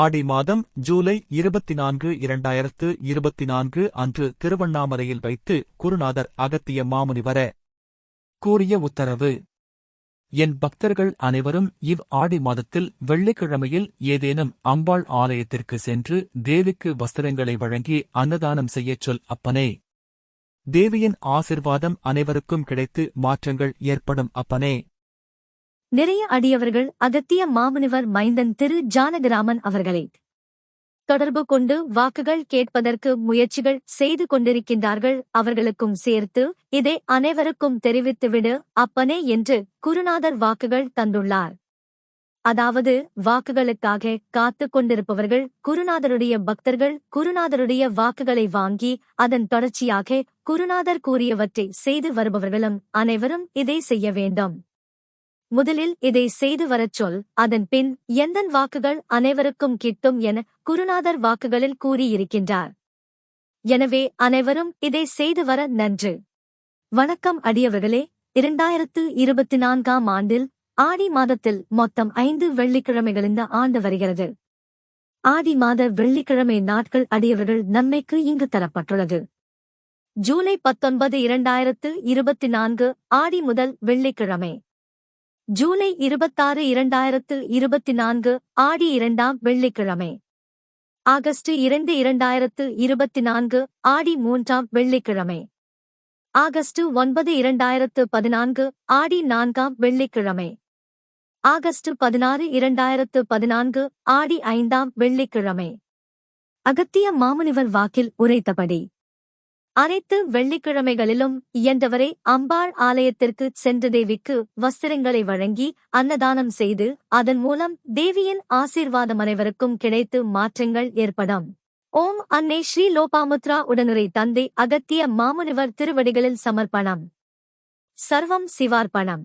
ஆடி மாதம் ஜூலை இருபத்தி நான்கு இரண்டாயிரத்து இருபத்தி நான்கு அன்று திருவண்ணாமலையில் வைத்து குருநாதர் அகத்திய மாமுனி வர கூறிய உத்தரவு. என் பக்தர்கள் அனைவரும் இவ் ஆடி மாதத்தில் வெள்ளிக்கிழமையில் ஏதேனும் அம்பாள் ஆலயத்திற்கு சென்று தேவிக்கு வஸ்திரங்களை வழங்கி அன்னதானம் செய்யச் சொல் அப்பனே. தேவியின் ஆசிர்வாதம் அனைவருக்கும் கிடைத்து மாற்றங்கள் ஏற்படும் அப்பனே. நிறைய அடியவர்கள் அகத்திய மாமுனிவர் மைந்தன் திரு ஜானகிராமன் அவர்களை தொடர்பு கொண்டு வாக்குகள் கேட்பதற்கு முயற்சிகள் செய்து கொண்டிருக்கின்றார்கள். அவர்களுக்கும் சேர்த்து இதை அனைவருக்கும் தெரிவித்துவிடு அப்பனே என்று குருநாதர் வாக்குகள் தந்துள்ளார். அதாவது வாக்குகளுக்காக காத்து கொண்டிருப்பவர்கள் குருநாதருடைய பக்தர்கள் குருநாதருடைய வாக்குகளை வாங்கி அதன் தொடர்ச்சியாக குருநாதர் கூறியவற்றை செய்து வருபவர்களும் அனைவரும் இதை செய்ய வேண்டும். முதலில் இதை செய்து வரச் சொல். அதன் பின் எந்தன் வாக்குகள் அனைவருக்கும் கிட்டும் என குருநாதர் வாக்குகளில் கூறியிருக்கின்றார். எனவே அனைவரும் இதை செய்து வர நன்று. வணக்கம் அடியவர்களே. இரண்டாயிரத்து இருபத்தி நான்காம் ஆண்டில் ஆடி மாதத்தில் மொத்தம் ஐந்து வெள்ளிக்கிழமைகள் இந்த ஆண்டு வருகிறது. ஆடி மாத வெள்ளிக்கிழமை நாட்கள் அடியவர்கள் நன்மைக்கு இங்கு தரப்பட்டுள்ளது. ஜூலை பத்தொன்பது இரண்டாயிரத்து இருபத்தி நான்கு ஆடி முதல் வெள்ளிக்கிழமை. ஜூலை இருபத்தாறு இரண்டாயிரத்து இருபத்தி நான்கு ஆடி இரண்டாம் வெள்ளிக்கிழமை. ஆகஸ்ட் இரண்டு இரண்டாயிரத்து இருபத்தி நான்கு ஆடி மூன்றாம் வெள்ளிக்கிழமை. ஆகஸ்ட் ஒன்பது இரண்டாயிரத்து பதினான்கு ஆடி நான்காம் வெள்ளிக்கிழமை. ஆகஸ்ட் பதினாறு இரண்டாயிரத்து பதினான்கு ஆடி ஐந்தாம் வெள்ளிக்கிழமை. அகத்திய மாமுனிவர் வாக்கில் உரைத்தபடி அனைத்து வெள்ளிக்கிழமைகளிலும் இயன்றவரை அம்பாள் ஆலயத்திற்கு சென்று தேவிக்கு வஸ்திரங்களை வழங்கி அன்னதானம் செய்து அதன் மூலம் தேவியின் ஆசீர்வாதம் அனைவருக்கும் கிடைத்து மாற்றங்கள் ஏற்படும். ஓம் அன்னை ஸ்ரீ லோபாமுத்ரா உடனுரை தந்தை அகத்திய மாமுனிவர் திருவடிகளில் சமர்ப்பணம். சர்வம் சிவார்ப்பணம்.